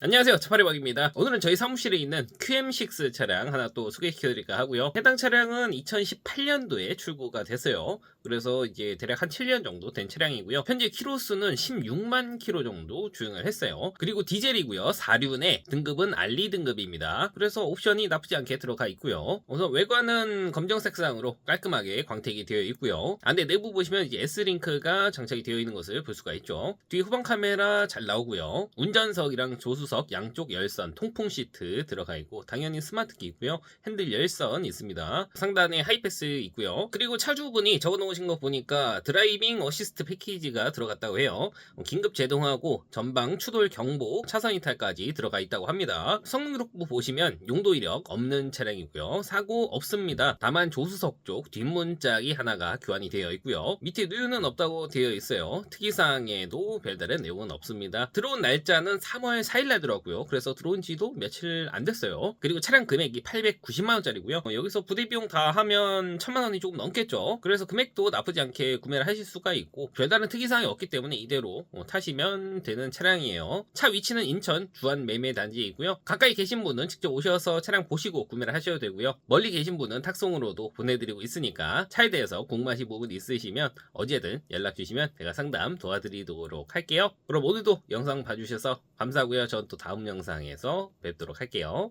안녕하세요. 차파리박입니다. 오늘은 저희 사무실에 있는 QM6 차량 하나 또 소개시켜드릴까 하고요. 해당 차량은 2018년도에 출고가 됐어요. 그래서 이제 대략 한 7년 정도 된 차량이고요. 현재 키로수는 16만 키로 정도 주행을 했어요. 그리고 디젤이고요. 4륜의 등급은 알리 등급입니다. 그래서 옵션이 나쁘지 않게 들어가 있고요. 우선 외관은 검정 색상으로 깔끔하게 광택이 되어 있고요. 안에 내부 보시면 이제 S링크가 장착이 되어 있는 것을 볼 수가 있죠. 뒤 후방 카메라 잘 나오고요. 운전석이랑 조수 석 양쪽 열선 통풍 시트 들어가 있고 당연히 스마트키 있고요. 핸들 열선 있습니다. 상단에 하이패스 있고요. 그리고 차주분이 적어 놓으신 거 보니까 드라이빙 어시스트 패키지가 들어갔다고 해요. 어, 긴급 제동하고 전방 추돌 경보 차선 이탈까지 들어가 있다고 합니다. 성능 기록부 보시면 용도 이력 없는 차량이고요. 사고 없습니다. 다만 조수석 쪽 뒷문짝이 하나가 교환이 되어 있고요. 밑에 누유는 없다고 되어 있어요. 특이사항에도 별다른 내용은 없습니다. 들어온 날짜는 3월 4일 날 들어왔고요. 그래서 들어온 지도 며칠 안 됐어요. 그리고 차량 금액이 890만 원짜리고요. 여기서 부대 비용 다 하면 1000만 원이 조금 넘겠죠. 그래서 금액도 나쁘지 않게 구매를 하실 수가 있고 별다른 특이사항이 없기 때문에 이대로 어, 타시면 되는 차량이에요. 차 위치는 인천 주안 매매 단지이고요. 가까이 계신 분은 직접 오셔서 차량 보시고 구매를 하셔도 되고요. 멀리 계신 분은 탁송으로도 보내드리고 있으니까 차에 대해서 궁금하신 부분 있으시면 언제든 연락 주시면 제가 상담 도와드리도록 할게요. 그럼 오늘도 영상 봐주셔서 감사하고요. 전또 다음 영상에서 뵙도록 할게요